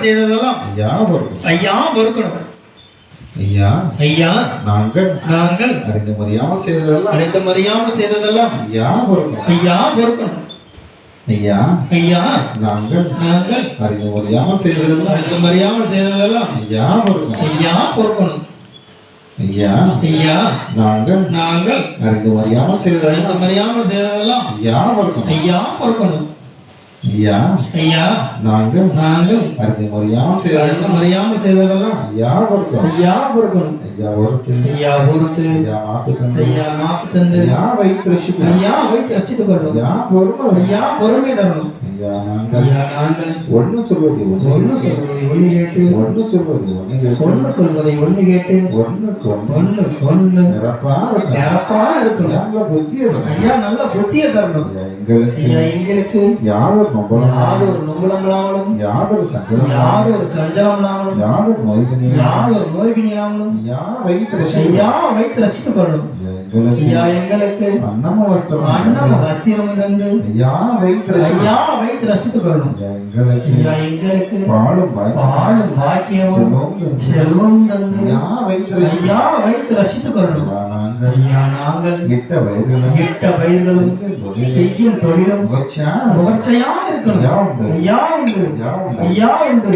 செய்ததெல்லாம் ஐயா பொறுக்கணும். ஐயா பொறுக்கணும். ஐயா ஐயா நாங்கள் நாங்கள் அறிந்து முடியாமல் செய்ததெல்லாம். அனைத்து அறியாமல் செய்ததெல்லாம். ஐயா பொறுக்கணும். ஐயா பொறுக்கணும். ஐயா ஐயா நாங்கள் நாங்கள் அறிந்து முடியாமல் செய்ததெல்லாம். அனைத்து அறியாமல் செய்ததெல்லாம். ஐயா பொறுக்கணும். ஐயா பொறுக்கணும். ஐயா ஐயா நாங்கள் நாங்கள் அறிந்து அறியாமல் செய்ததெல்லாம். அனைத்து அறியாமல் செய்ததெல்லாம். ஐயா பொறுக்கணும். ஐயா பொறுக்கணும். ஐயா. ஐயா. நாங்கள் நாங்கள். அறிந்து அறியாமல் செய்ததெல்லாம் அனைத்து அறியாமல் செய்ததெல்லாம் ஐயா பொறுக்கணும் ஐயா பொறுக்கணும் ஐயா ஒருத்து ஐயா பொறுத்து ஐயா மாத்து தந்து. ஐயா மாப்பு தந்து. ஐயா வைத்து ரசிப்பு ஐயா வைத்து ரசித்துக் கொள்ளும் ஐயா பொறுமை ஐயா பொறுமை தரணும் ஐயா நாங்கள். நாங்கள். ஒன்று சொல்வது ஒன்று சொல்வதை ஒன்று கேட்டு. ஒன்று சொல்வது ஒன்று கேட்டு. ஒன்று சொல்வதை ஒன்று கேட்டு. ஒன்றுக்கு ஒன்று ஒன்று நிரப்பா. நிரப்பா இருக்கணும். நல்ல புத்தி இருக்கணும். ஐயா நல்ல புத்திய தரணும். எங்களுக்கு யாதொரு யாதொரு நோய்பினி இல்லாமலும் ஐயா வைத்து எங்களுக்கு ஐயா எங்களுக்கு அன்னம வஸ்திரம் அன்னம் வஸ்திரம் தந்து ஐயா வைத்து ஐயா வைத்து ரசித்துக் கொள்ளணும் ஐயா, எங்களுக்கு ஐயா எங்களுக்கு பாலும் பாய்க்கும் பாலும் பாக்கியமும் செல்வம் செல்வம் தந்து ஐயா வைத்து ஐயா வைத்து ரசித்துக் கொள்ளணும் ஐயா, நாங்கள் இட்ட வயதிலும் இட்ட பயிர்களும் செய்யும் தொழிலும் முகச்சா முகர்ச்சையா இருக்கணும் ஐயா உண்டு ஐயா உண்டு ஐயா உண்டு